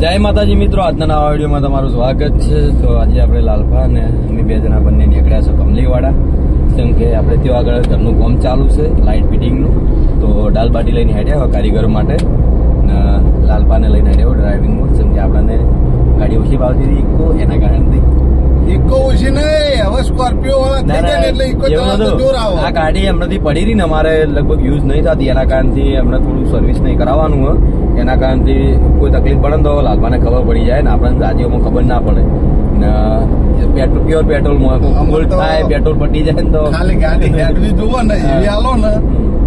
જય માતાજી મિત્રો, આજના નવા વિડીયોમાં તમારું સ્વાગત છે. તો આજે આપણે લાલપા અને અમે બે જણા બંને નીકળ્યા છો કમલીવાડા. કેમ કે આપણે ત્યાં આગળ ઘરનું કામ ચાલુ છે, લાઇટ ફિટિંગનું. તો ડાલબાટી લઈને હેડ્યા હોય કારીગર માટે. લાલપાને લઈને હેડ્યા ડ્રાઇવિંગમાં કેમ કે આપણને ગાડી ઓછી ભાવતી હતી એના કારણથી ઇકો ઓછી નહીં હવે સ્કોર્પિયો વાળા થઈ જાય ને એટલે ઇકો એવું ચલાવતો નતું. જોર આવે. આ ગાડી હમણાંથી પડી રહી ને અમારે લગભગ યુઝ નહીં થતી એના કારણથી થોડું સર્વિસ નહીં કરાવવાનું હોય. એના કારણથી કોઈ તકલીફ પડે તો લાલવાને ખબર પડી જાય ને આપણને જાજીઓમાં ખબર ના પડે. ને પેટ્રોલ પ્યોર પેટ્રોલ આમાં થાય પેટ્રોલ પટી જાય ને તો ખાલી ગાડી હેડવી જુઓ ને એવી હાલો ને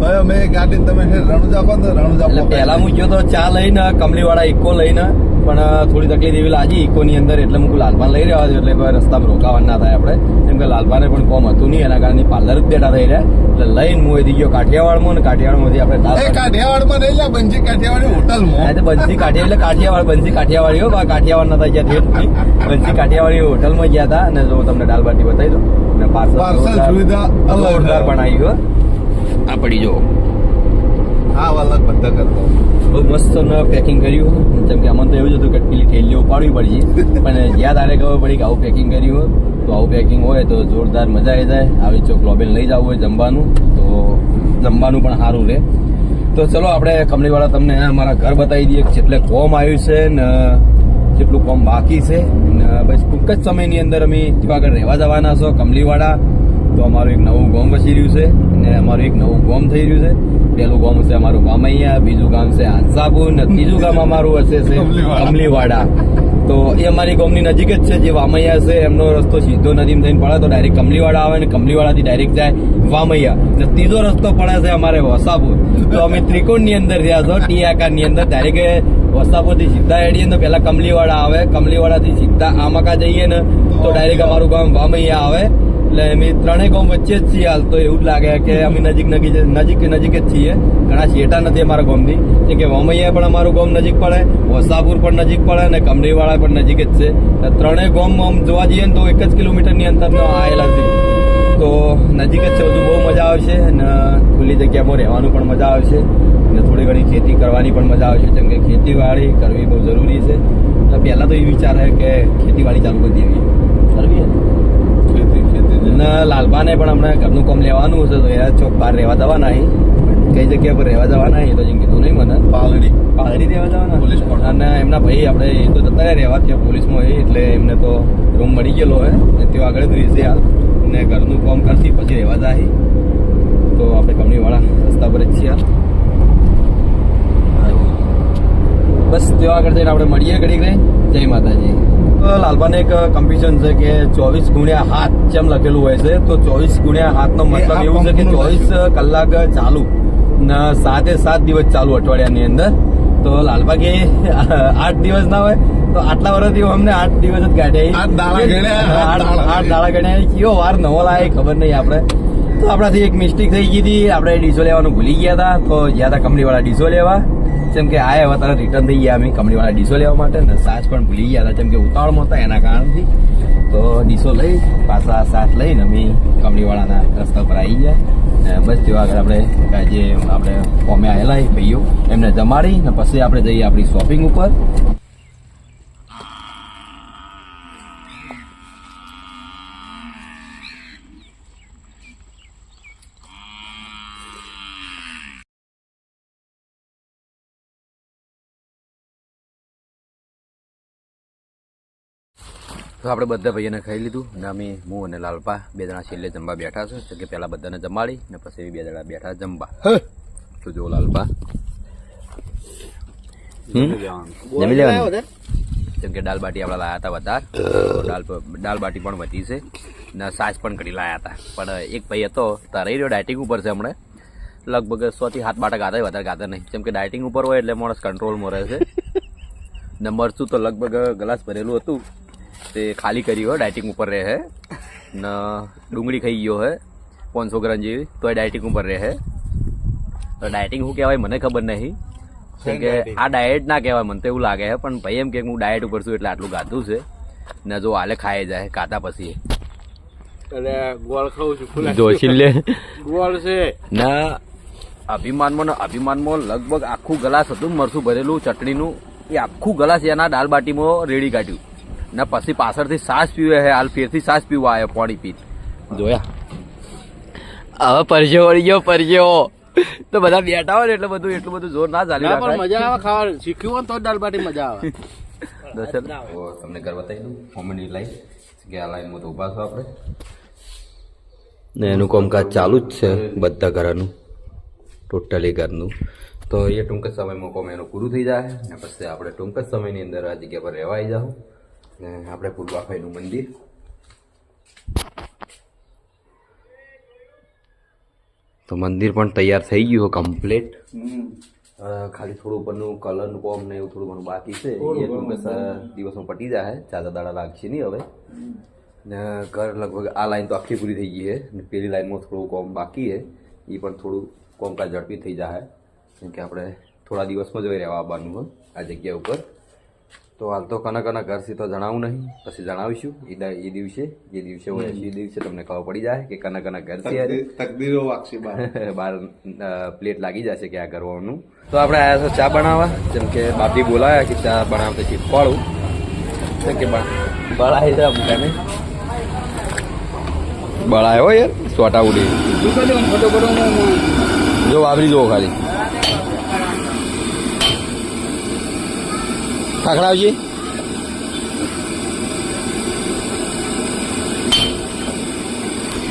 તો અમે ગાડી તમે રણુજા કહો રણુજા પહેલા હું ગયો તો ચા લઈને કમલીવાળા ઇકો લઈને પણ થોડી તકલીફ એવી લાગી ઇકોની અંદર એટલે હું લાલપાન લઈ રહ્યા એટલે રસ્તા રસ્તામાં રોકાવા ના થાય આપણે. કેમ કે લાલપાને પણ કોમ હતું નહીં એના કારણે પાર્લર જ બેઠા થઈ રહ્યા. એટલે લઈને હું એથી ગયો કાઠિયાવાડમાં ને કાઠિયાવાડમાંથી આપણે કાઠિયાવાડમાં નહીં બંજી કાઠિયાવાડી હોટલમાં. તો બંજી કાઠિયા એટલે કાઠિયાવાડ બંજી કાઠિયાવાડી હોય કાઠિયાવાડ નતા ગયા ઠેઠ. બંસી કાઠિયાવાડી હોટલમાં ગયા હતા અને જો તમને દાલ બાટી બતાવી દઉં. અને પાર્સલ સુવિધા. જોરદાર બનાવી હો. આ પડી જો હા અલગ બધા કરતો. બહુ મસ્ત પેકિંગ કર્યું. જેમ કે અમને તો એવું જ હતું કે પેલી થેલીઓ ઉપાડવી પડી પણ જ્યાં તારે ખબર પડી કે આવું પેકિંગ કર્યું હોય તો આવું પેકિંગ હોય તો જોરદાર મજા આવી જાય. આવી ચોક લોબેલ લઈ જવું હોય જમવાનું તો જમવાનું પણ સારું રહે તો ચલો આપણે કંપનીવાળા તમને અમારા ઘર બતાવી દઈએ કેટલે જેટલે કોમ આવ્યું છે ને જેટલું કોમ બાકી છે. બસ ટૂંક જ સમયની અંદર અમે આગળ રહેવા જવાના છો કમલીવાડા તો અમારું એક નવું ગામ વસી રહ્યું છે અને અમારું એક નવું ગામ થઈ રહ્યું છે. પહેલું ગામ છે અમારું વામૈયા બીજું ગામ છે હાંસાપુર અને ત્રીજું ગામ અમારું વસે છે કમલીવાડા. કમલીવાડા તો એ અમારી ગામની નજીક જ છે જે વામૈયા છે એમનો રસ્તો સીધો નદીમાં થઈને પડે તો ડાયરેક્ટ કમલીવાડા આવે ને કમલીવાડાથી ડાયરેક્ટ જાય વામૈયા. અને ત્રીજો રસ્તો પડે છે અમારે વસાપુર. તો અમે ત્રિકોણની અંદર રહ્યા છો ટી આકારની અંદર. ડાયરેક્ટ વસાપુરથી સીધા હેડીએ તો પેલા કમલીવાડા આવે કમલીવાડાથી સીધા આમકા જઈએ ને તો ડાયરેક્ટ અમારું ગામ વામૈયા આવે. એટલે અમે ત્રણેય ગામ વચ્ચે જ છીએ હાલ, તો એવું જ લાગે કે અમે નજીક નજીક નજીક નજીક જ છીએ. ઘણા છેટા નથી અમારા ગામથી. જે કે વમૈયા પણ અમારું ગામ નજીક પડે, વસાપુર પણ નજીક પડે અને કમરીવાળા પણ નજીક જ છે. ત્રણેય ગામ આમ જોવા જઈએ ને તો એક જ કિલોમીટરની અંતરનો આવેલા છે. તો નજીક જ છે બધું બહુ મજા આવશે અને ખુલ્લી જગ્યામાં રહેવાનું પણ મજા આવશે. અને થોડી ઘણી ખેતી કરવાની પણ મજા આવશે, જેમ કે ખેતીવાડી કરવી બહુ જરૂરી છે. તો પહેલાં તો એ વિચાર છે કે ખેતીવાડી ચાલુ કરી દેવી. કરવી હે? અને લાલબાને પણ હમણાં ઘરનું કામ લેવાનું હશે તો એ ચોક બહાર રહેવા જવાના અહીં કઈ જગ્યા પર રહેવા જવાના અહીં એ તો જેમ કીધું નહીં મને. પાલડી. પાલડી રહેવા જવાના પોલીસ. અને એમના ભાઈ આપણે એ તો જતા રહેવા ત્યાં પોલીસમાં એ એટલે એમને તો રૂમ મળી ગયેલો હોય ને તેઓ આગળ જ રહેશે હાલ. ને ઘરનું કામ કરતી પછી રહેવા જાય. તો આપણે કંપનીવાળા રસ્તા પર જ છીએ બસ તેઓ આગળ જઈને આપણે મળીએ ઘડીક જય માતાજી. લાલબાને એક કમ્પિશન છે કે ચોવીસ ગુણ્યા હાથ જેમ લખેલું હોય છે. તો ચોવીસ ગુણ્યા હાથનો મતલબ એવું છે કે ચોવીસ કલાક ચાલુ. ને સાતે સાત દિવસ ચાલુ અઠવાડિયાની અંદર. તો લાલબા કે આઠ દિવસ ના હોય તો આટલા વર્ષથી અમને આઠ દિવસ જ કાઢ્યા આઠ દાડા ગણ્યા, કયો વાર નવો લાય ખબર નહીં આપણે. તો આપણાથી એક મિસ્ટેક થઈ ગઈ હતી. આપણે ડીસો લેવાનું ભૂલી ગયા હતા. તો ગયા હતા કંપનીવાળા ડીસો લેવા. જેમ કે આ હવે તરત રિટર્ન થઈ ગયા અમે કંપનીવાળા ડીસો લેવા માટે ને સાચ પણ ભૂલી ગયા હતા, જેમ કે ઉતાવળમાં હતા એના કારણથી. તો ડીસો લઈ, પાછા સાથ લઈને અમે કંપનીવાળાના રસ્તા પર આવી ગયા. બસ તેવા આગળ આપણે જે આપણે ફોમે આવેલા ભાઈઓ, એમને જમાડી ને પછી આપણે જઈએ આપણી શોપિંગ ઉપર. તો આપણે બધા ભાઈઓને ખાઈ લીધું ને અમે હું અને લાલપા બે જણા છેલ્લે જમવા બેઠા છે. કે પહેલા બધાને જમાડી ને પછી બે જણા બેઠા જમવા. તો જો લાલપા. જમી લેવાનું. જેમ કે દાલ બાટી આપણે લાયા હતા વધાર. દાલ દાલ બાટી પણ વધી છે. ને સાસ પણ કરી લાયા હતા. પણ એક ભાઈ હતો તારે રહ્યો ડાયટિંગ ઉપર છે હમણાં. લગભગ સો થી હાથ બાટા ગાતા વધારે ગાતા નહીં. જેમ કે ડાયટિંગ ઉપર હોય એટલે માણસ કંટ્રોલમાં રહે છે. ને મરચું તો લગભગ ગ્લાસ ભરેલું હતું. તે ખાલી કર્યું હોય ડાયટિંગ ઉપર રહે ને ડુંગળી ખાઈ ગયો હે પાંચસો ગ્રામ જેવી તો એ ડાયટિંગ ઉપર રહે તો ડાયટિંગ શું કહેવાય મને ખબર નહીં. કે આ ડાયટ ના કહેવાય મને તો એવું લાગે છે પણ ભાઈ એમ કે હું ડાયટ ઉપર છું એટલે આટલું ગાધું છે. ને જો હાલે ખાઈ જાય કાતા પછી. અને ગોળ ખાઉં છું ખુલ્લા જોશી લે. ગોળ છે. ના અભિમાનમાં અભિમાનમાં લગભગ આખું ગ્લાસ હતું મરસું ભરેલું ચટણીનું. એ આખું ગલાસ એના દાલ બાટીમાં રેડી કાઢ્યું. ને પછી પાછળથી સાસ પીવે હે હાલ ફેરથી સાસ પીવા આવ્યો પાણી પી જોયા? હવે પરજો વળી ગયો પરજો તો બધા બેઠા હોય ને એટલે બધું એટલું બધું જોર ના ચાલી ના પણ મજા આવે ખાવાનું. શીખ્યું હોય ને તો દાળ દાલ બાટી મજા આવે. દર્શન. તમને ઘર બતાવી દઉં. કોમેડી લાઈન કે આ લાઈનમાં તો ઊભા છો આપણે. ને એનું કામકાજ ચાલુ જ છે બધા ઘરનું. ટોટલી ઘરનું. તો એ ટૂંક જ સમયમાં કોમ એનું પૂરું થઈ જાય. ને પછી આપણે ટૂંક જ સમયની અંદર આ જગ્યા પર રહેવાય આવી જાઉં. ને આપણે પૂર્વાભાઈનું મંદિર. તો મંદિર પણ તૈયાર થઈ ગયું કમ્પ્લીટ ખાલી થોડું ઉપરનું કલરનું કોમ ને એવું થોડું ઘણું બાકી છે. એ દિવસમાં પટી જાય. ચાદા દાડા લાગશે નહીં હવે. ને ઘર લગભગ આ લાઈન તો આખી પૂરી થઈ ગઈ છે. ને પેલી લાઈનમાં થોડું કોમ બાકી છે. એ પણ થોડું કોમકાજ ઝડપી થઈ જાય. કેમ કે આપણે થોડા દિવસમાં જ રહેવા આવવાનું હોય આ જગ્યા ઉપર. તો હાલ તો કનક અને ઘરથી તો જણાવું નહીં. પછી જણાવીશું. એ દિવસે જે દિવસે હોય એ દિવસે તમને ખબર પડી જાય કે કનક અને ઘરથી. તકદીરો વાગશે બાર. પ્લેટ લાગી જશે કે આ કરવાનું. તો આપણે આવ્યા છો ચા બનાવવા. જેમ કે બાપી બોલાયા કે ચા બનાવતા શીખવાડું જેમ કે બળાય છે અમુકાને બળાયો યાર સોટા ઉડી. જો વાપરી જુઓ ખાલી. ખાખડાવજી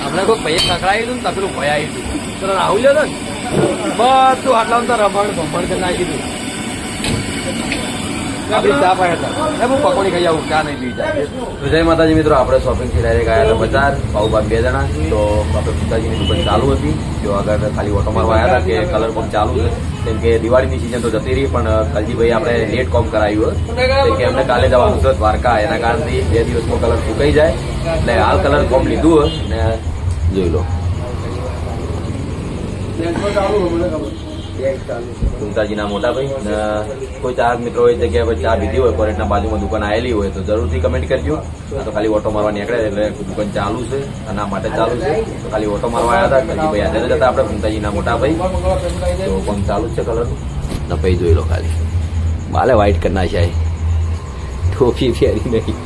આપણે કોઈ પૈસા ખખડાવી હતું ને તકલું ભય આવી હતું રાહુલ ને. બધું આટલા તો રમણ ભમણ કરી નાખી દીધું. આપણી ચા પણ હતા. હું પકોડી ખાઈ આવું ચા નહીં પી જાય. જય માતાજી મિત્રો આપણે શોપિંગથી ડાયરેક્ટ ગયા હતા બજાર ભાઉ બે જણા. તો આપણે પિતાજીની દુકાન ચાલુ હતી. જો આગળ ખાલી ઓટો મારવા આવ્યા હતા કે કલર કોમ ચાલુ છે. કેમ કે દિવાળીની સિઝન તો જતી રહી પણ કલજીભાઈ આપણે લેટ કોમ કરાવ્યું હતું. કે અમને કાલે જવાનું છે દ્વારકા. એના કારણથી બે દિવસમાં કલર સુકાઈ જાય. એટલે હાલ કલર કોમ લીધું હોય ને જોઈ લો. સુમતાજીના મોટા ભાઈ, ને કોઈ ચાર મિત્રો એ જગ્યાએ પર ચા પીધી હોય કોરેટના બાજુમાં દુકાન આવેલી હોય, તો જરૂરથી કમેન્ટ કરજો. તો ખાલી ઓટો મારવા નીકળે એટલે દુકાન ચાલુ છે, અને આ માટે ચાલુ છે. ખાલી ઓટો મારવા આવ્યા હતા ભાઈ હાજર જતા આપણે સુમતાજીના મોટા ભાઈ. તો કોમ ચાલુ છે કલર ને ભાઈ જોઈ લો ખાલી. બાલે વ્હાઈટ કરી નાખ્યા ટોપી ફેરી નહીં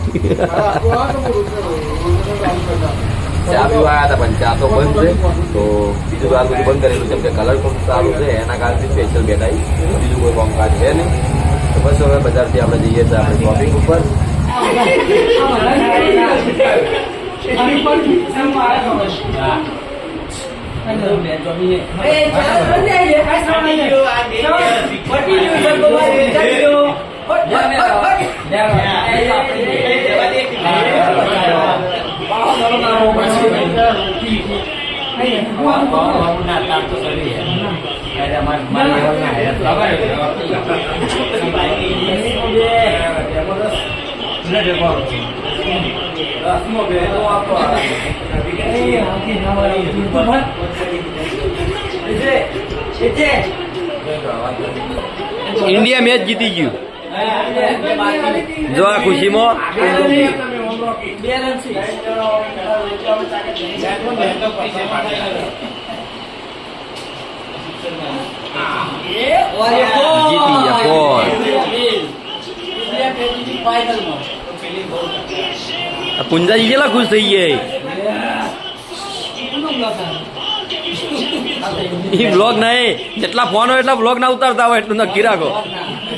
ચા પીવા આવ્યા હતા, પણ ચા તો બંધ છે. તો બીજું આ બધું બંધ કરેલું કેમ કે કલર પણ સારું છે, એના કારણથી સ્પેશિયલ બેઠા બીજું કોઈ કામકાજ છે નહીં. તો હવે બજારથી આપણે જઈએ છીએ આપણે ઉપર. ઇન્ડિયા મેચ જીતી ગયું. જો આ ખુશીમાં જીતી ગયા ફોર પુંજાજી કેટલા ખુશ થઈ ગયા એ? બ્લોગ નહીં જેટલા ફોન હોય એટલા બ્લોગ ના ઉતારતા હોય, એટલું નક્કી રાખો.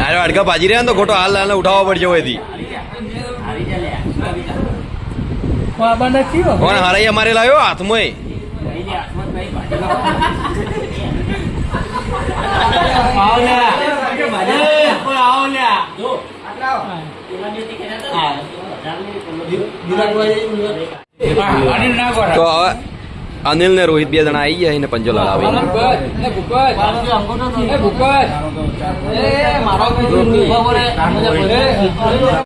અરે અડકા ભાજી રહ્યા ને તો ખોટો હાલ હાલ ઉઠાવવા પડશે હોયથી કોણ હરાઈ અમારે લાવ્યો? હાથમાં તો હવે અનિલ ને રોહિત બે જણા આવી ગયા ને પંજો લડાવી. મારો